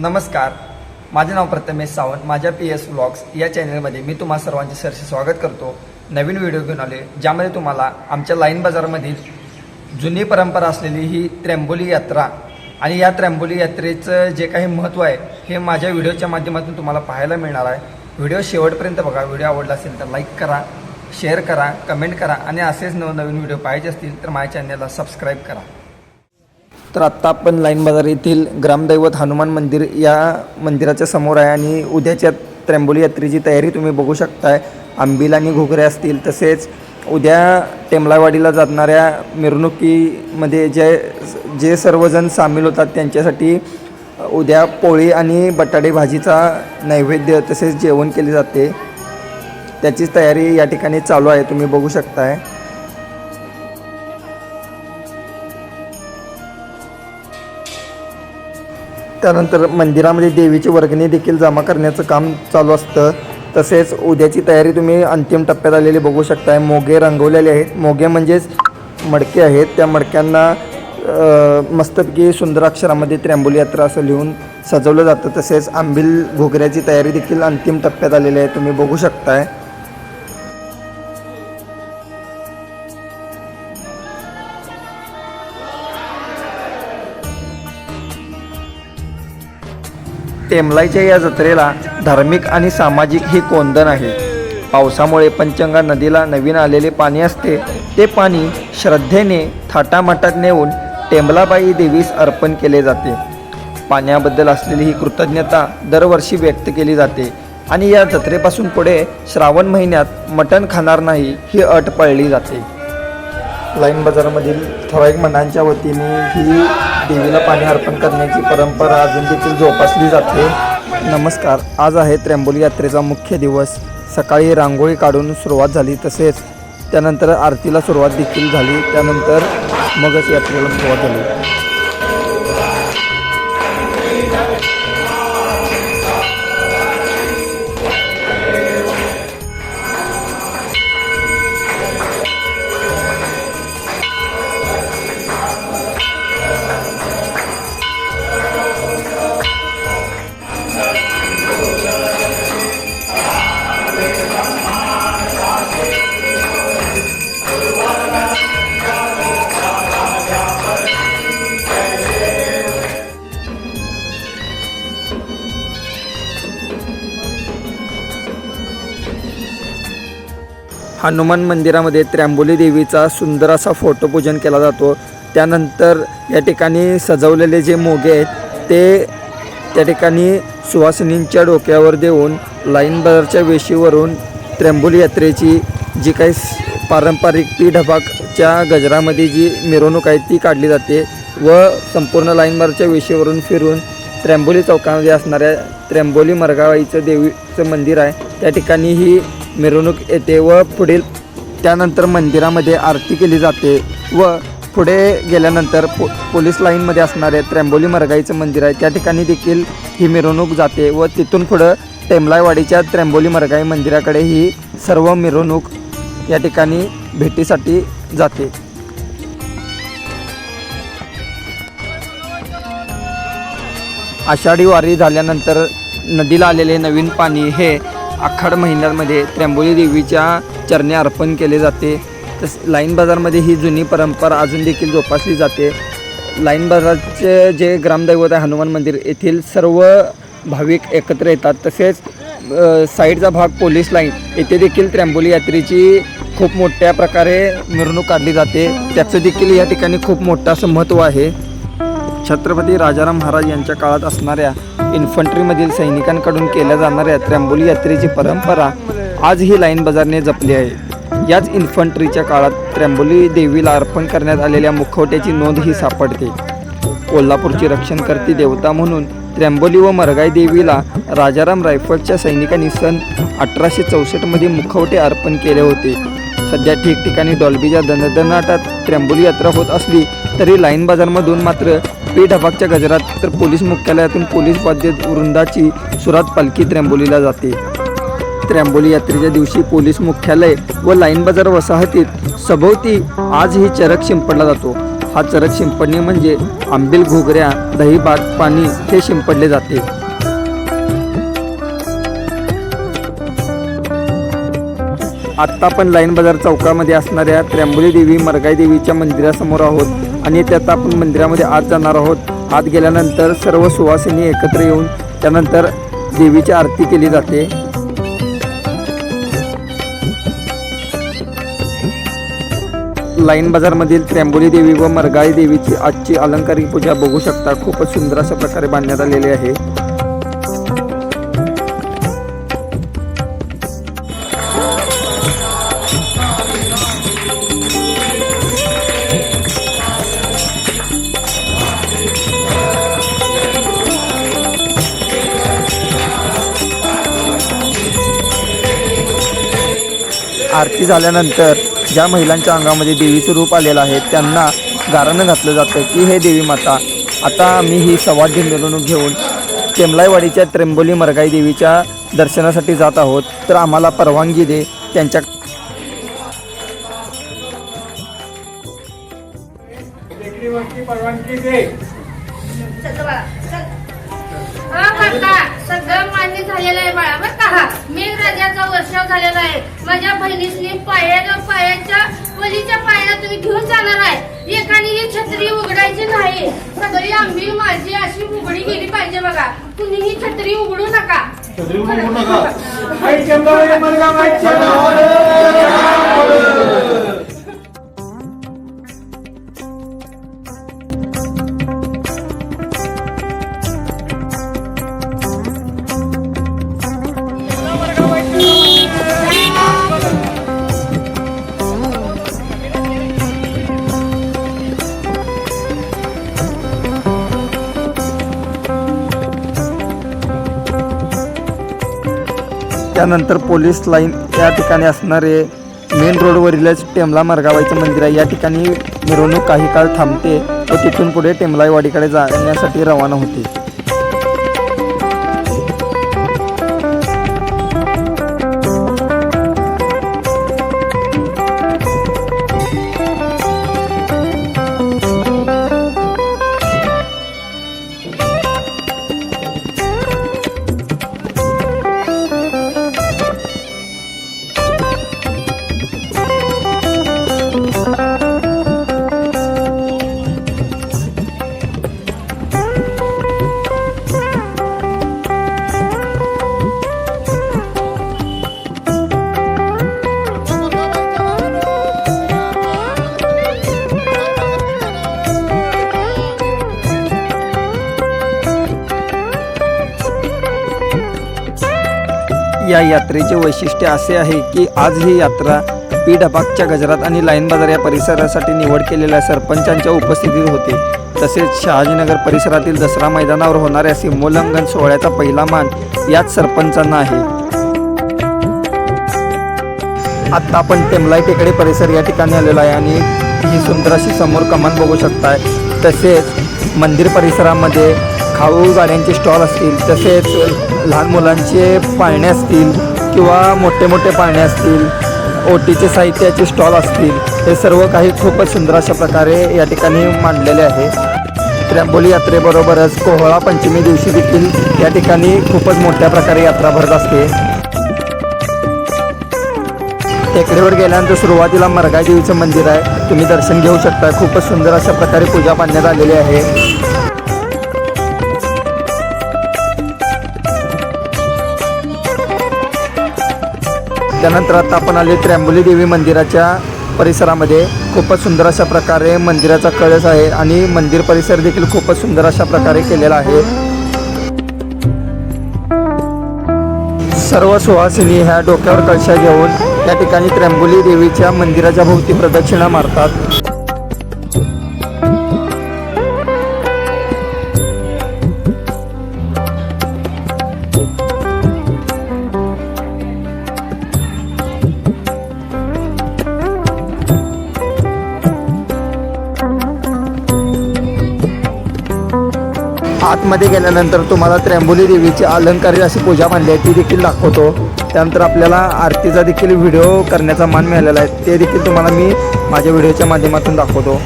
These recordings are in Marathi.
नमस्कार. माझे नाव प्रथमेश सावंत. माझ्या पी एस व्लॉग्स या चॅनलमध्ये मी तुम्हा सर्वांचे सरसे स्वागत करतो. नवीन व्हिडिओ घेऊन आले ज्यामध्ये तुम्हाला आमच्या लाईन बाजारमधील जुनी परंपरा असलेली ही त्र्यंबोली यात्रा आणि या त्र्यंबोली यात्रेचं जे काही महत्त्व आहे हे माझ्या व्हिडिओच्या माध्यमातून तुम्हाला पाहायला मिळणार आहे. व्हिडिओ शेवटपर्यंत बघा. व्हिडिओ आवडला असेल तर लाईक करा शेअर करा कमेंट करा आणि असेच नवनवीन व्हिडिओ पाहिजे असतील तर माझ्या चॅनलला सबस्क्राईब करा. तर आत्ता आपण लाईन बाजार येथील ग्रामदैवत हनुमान मंदिर या मंदिराच्या समोर आहे आणि उद्याच्या त्र्यंबोली यात्रेची तयारी तुम्ही बघू शकताय. आंबील आणि घोगरे असतील तसेच उद्या टेमलावाडीला जाणाऱ्या मिरवणुकीमध्ये जे जे सर्वजण सामील होतात त्यांच्यासाठी उद्या पोळी आणि बटाटे भाजीचा नैवेद्य तसेच जेवण केले जाते. त्याचीच तयारी या ठिकाणी चालू आहे तुम्ही बघू शकताय. त्यानंतर मंदिरामध्ये देवीची वर्गणी देखील जमा करण्याचं काम चालू असतं. तसेच उद्याची तयारी तुम्ही अंतिम टप्प्यात आलेली बघू शकताय. मोगे रंगवलेले आहेत. मोगे म्हणजेच मडके आहेत. त्या मडक्यांना अ, मस्तपैकी सुंदर अक्षरामध्ये त्र्यंबोली यात्रा असं लिहून सजवलं जातं. तसेच आंबील घोगऱ्याची तयारी देखील अंतिम टप्प्यात आलेली आहे. तुम्ही बघू शकताय. तेमलाईच्या या जत्रेला धार्मिक आणि सामाजिक ही कोंदण आहे. पावसामुळे पंचंगा नदीला नवीन आलेले पाणी असते ते पाणी श्रद्धेने थाटामाटात नेऊन टेंबलाबाई देवीस अर्पण केले जाते. पाण्याबद्दल असलेली ही कृतज्ञता दरवर्षी व्यक्त केली जाते आणि या जत्रेपासून पुढे श्रावण महिन्यात मटण खाणार नाही ही अट पाळली जाते. लाईन बाजारामधील ठराविक मनांच्या वतीने ही देवीला पाणी अर्पण करण्याची परंपरा अजून देखील जोपासली जाते. नमस्कार. आज आहे त्र्यंबोली यात्रेचा मुख्य दिवस. सकाळी रांगोळी काढून सुरुवात झाली तसेच त्यानंतर आरतीला सुरुवात देखील झाली. त्यानंतर मगच यात्रेला सुरुवात झाली. हनुमान मंदिरामध्ये त्र्यंबोली देवीचा सुंदर असा फोटोपूजन केला जातो. त्यानंतर या ठिकाणी सजवलेले जे मोगे आहेत ते त्या ठिकाणी सुवासिनींच्या डोक्यावर देऊन लाईन बाजारच्या वेशीवरून त्र्यंबोली यात्रेची जी काही पारंपरिक ती ढबाकच्या गजरामध्ये जी मिरवणूक आहे ती काढली जाते व संपूर्ण लाईन बाजारच्या वेशीवरून फिरून त्र्यंबोली चौकामध्ये असणाऱ्या त्र्यंबोली मरगावाईचं देवीचं मंदिर आहे. त्या ठिकाणी ही मिरवणूक येते व पुढील त्यानंतर मंदिरामध्ये आरती केली जाते व पुढे गेल्यानंतर पो पोलीस लाईनमध्ये असणारे त्र्यंबोली मरगाईचं मंदिर आहे. त्या ठिकाणी देखील ही मिरवणूक जाते व तिथून पुढं टेमलाईवाडीच्या त्र्यंबोली मरगाई मंदिराकडे ही सर्व मिरवणूक या ठिकाणी भेटीसाठी जाते. आषाढी वारी झाल्यानंतर नदीला आलेले नवीन पाणी हे आखाड महिन्यामध्ये त्र्यंबोली देवीच्या चरणी अर्पण केले जाते. तस लाईन बाजारमध्ये ही जुनी परंपरा अजून देखील जोपासली जाते. लाईन बाजारचे जे ग्रामदैवत आहे हनुमान मंदिर येथील सर्व भाविक एकत्र येतात. तसेच साईडचा भाग पोलीस लाईन येथे देखील त्र्यंबोली यात्रेची खूप मोठ्या प्रकारे मिरवणूक काढली जाते. त्याचं देखील या ठिकाणी खूप मोठं असं महत्त्व आहे. छत्रपती राजाराम महाराज यांच्या काळात असणाऱ्या इन्फंट्रीमधील सैनिकांकडून केल्या जाणाऱ्या त्र्यंबोली यात्रेची परंपरा आज ही लाईन बाजारने जपली आहे. याच इन्फंट्रीच्या काळात त्र्यंबोली देवीला अर्पण करण्यात आलेल्या मुखवट्याची नोंद ही सापडते. कोल्हापूरची रक्षणकर्ती देवता म्हणून त्र्यंबोली व मरगाई देवीला राजाराम रायफलच्या सैनिकांनी सन अठराशे चौसष्टमध्ये मुखवटे अर्पण केले होते. सध्या ठिकठिकाणी डॉल्बीच्या दणदणाटात त्र्यंबोली यात्रा होत असली तरी लाईन बाजारमधून मात्र पेटबाकच्या गजरात तर पोलीस मुख्यालयातून पोलीस वाद्य वृंदाची सुरात पालखी त्र्यंबोलीला जाते. त्र्यंबोली यात्रेच्या दिवशी पोलीस मुख्यालय व लाईन बाजार वसाहतीत सभोवती आजही चरक शिंपडला जातो. हा चरक शिंपडणे म्हणजे आंबील घोगऱ्या दही भात पाणी हे शिंपडले जाते. आत्ता आपण लाईन बाजार चौकामध्ये असणाऱ्या त्र्यंबोली देवी मरगाई देवीच्या मंदिरासमोर आहोत. आणि त्यात आपण मंदिरामध्ये आत जाणार आहोत. आत गेल्यानंतर सर्व सुवासिनी एकत्र येऊन त्यानंतर देवीची आरती केली जाते. लाईन बाजारमधील त्र्यंबोली देवी व मरगाई देवीची आजची अलंकारिक पूजा बघू शकता. खूपच सुंदर अशा प्रकारे बांधण्यात आलेली आहे. आरती झाल्यानंतर ज्या महिलांच्या अंगामध्ये देवीचं रूप आलेलं आहे त्यांना गारानं घातलं जातं की हे देवी माता आता आम्ही ही सवाढी मिरवणूक घेऊन टेमलाईवाडीच्या त्रेंबोली मरगाई देवीच्या दर्शनासाठी जात आहोत. तर आम्हाला परवानगी दे त्यांच्या सगळं मान्य झालेलं आहे बाळा बरं का? हा मेघराजाचा वर्षाव झालेला आहे. माझ्या बहिणीसनी पायाला पायाच्या वलीच्या पायाला तुम्ही घेऊन जाणार आहे. एकाने ही छत्री उघडायची नाही. सगळी आंबी माझी अशी उघडी गेली पाहिजे बघा. तुम्ही ही छत्री उघडू नका. त्यानंतर पोलीस लाईन या ठिकाणी असणारे मेन रोडवरीलच टेमला मरगावाईचं मंदिर आहे. या ठिकाणी मिरवणूक काही काळ थांबते व तिथून पुढे टेमलाईवाडीकडे जाण्यासाठी रवाना होते. या यात्रेचे वैशिष्ट्य असे आहे की आज ही यात्रा पी डबागच्या गजरात आणि लाईन बाजार या परिसरासाठी निवड केलेल्या सरपंचांच्या उपस्थितीत होते. तसेच शहाजीनगर परिसरातील दसरा मैदानावर होणाऱ्या सिमोल्लंघन सोहळ्याचा पहिला मान याच सरपंचांना आहे. आत्ता आपण टेमलाई टेकडे परिसर या ठिकाणी आलेलो आहे आणि ही सुंदर अशी समोर कमान बघू शकताय. तसेच मंदिर परिसरामध्ये खाऊ गाड्यांचे स्टॉल असतील तसेच लहान मुलांचे पाळणे असतील किंवा मोठे मोठे पाळणे असतील ओटीचे साहित्याचे स्टॉल असतील हे सर्व काही खूपच सुंदर अशा प्रकारे या ठिकाणी मांडलेले आहे. त्र्यंबोली यात्रेबरोबरच कोहळा पंचमी दिवशी देखील या ठिकाणी खूपच मोठ्या प्रकारे यात्रा भरत असते. टेकडीवर गेल्यानंतर सुरुवातीला मरगाई देवीचं मंदिर आहे. तुम्ही दर्शन घेऊ शकता. खूपच सुंदर अशा प्रकारे पूजा बांधण्यात आलेली आहे. त्यानंतर आता आपण आले त्र्यंबोली देवी मंदिराच्या परिसरामध्ये. खूपच सुंदर अशा प्रकारे मंदिराचा कळस आहे आणि मंदिर परिसर देखील खूपच सुंदर अशा प्रकारे केलेला आहे. सर्व सुहासिनी ह्या डोक्यावर कळशा घेऊन त्या ठिकाणी त्र्यंबोली देवीच्या मंदिराच्या भोवती प्रदक्षिणा मारतात. मध्ये गेल्यानंतर तुम्हाला त्र्यंबोली देवीची अलंकारी अशी पूजा मानली आहे ती देखील दाखवतो. त्यानंतर आपल्याला आरतीचा देखील व्हिडिओ करण्याचा मान मिळालेला आहे ते देखील तुम्हाला मी माझ्या व्हिडिओच्या माध्यमातून दाखवतो.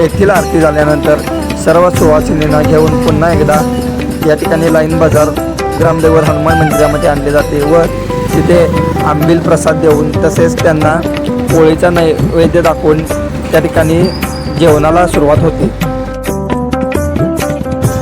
येथील आरती झाल्यानंतर सर्व सुवासिनींना घेऊन पुन्हा एकदा या ठिकाणी लाईन बाजार ग्रामदेवर हनुमान मंदिरामध्ये आणले जाते व तिथे आंबील प्रसाद देऊन तसेच त्यांना पोळीचा नैवेद्य दाखवून त्या ठिकाणी जेवणाला सुरुवात होते.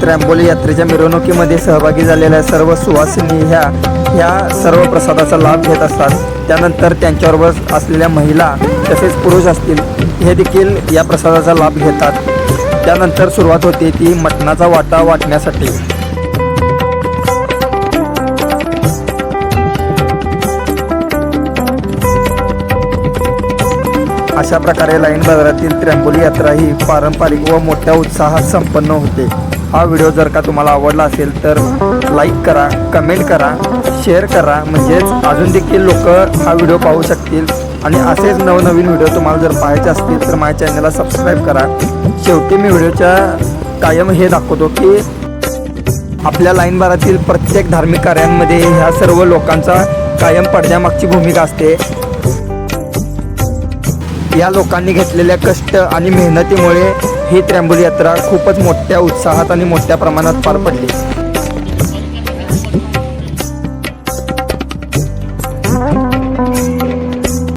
त्र्यंबोली यात्रेच्या मिरवणुकीमध्ये सहभागी झालेल्या सर्व सुवासिनी ह्या ह्या सर्व प्रसादाचा लाभ घेत असतात. त्यानंतर त्यांच्याबरोबर असलेल्या महिला तसेच पुरुष असतील हे देखील या प्रसादाचा लाभ घेतात. त्यानंतर सुरुवात होते ती मटणाचा वाटा वाटण्यासाठी. अशा प्रकारे लाईन बाजारातील त्र्यंबोली यात्रा ही पारंपरिक व मोठ्या उत्साहात संपन्न होते. हा व्हिडिओ जर का तुम्हाला आवडला असेल तर लाईक करा कमेंट करा शेअर करा. म्हणजेच अजून देखील लोक हा व्हिडिओ पाहू शकतील. आणि असेच नवनवीन व्हिडिओ तुम्हाला जर पाहायचे असतील तर माझ्या चॅनलला सबस्क्राईब करा. शेवटी मी व्हिडिओच्या कायम हे दाखवतो की आपल्या लाईनबारातील प्रत्येक धार्मिक कार्यांमध्ये ह्या सर्व लोकांचा कायम पडद्यामागची भूमिका असते. या लोकांनी घेतलेल्या कष्ट आणि मेहनतीमुळे ही त्र्यंबोली यात्रा खूपच मोठ्या उत्साहात आणि मोठ्या प्रमाणात पार पडली.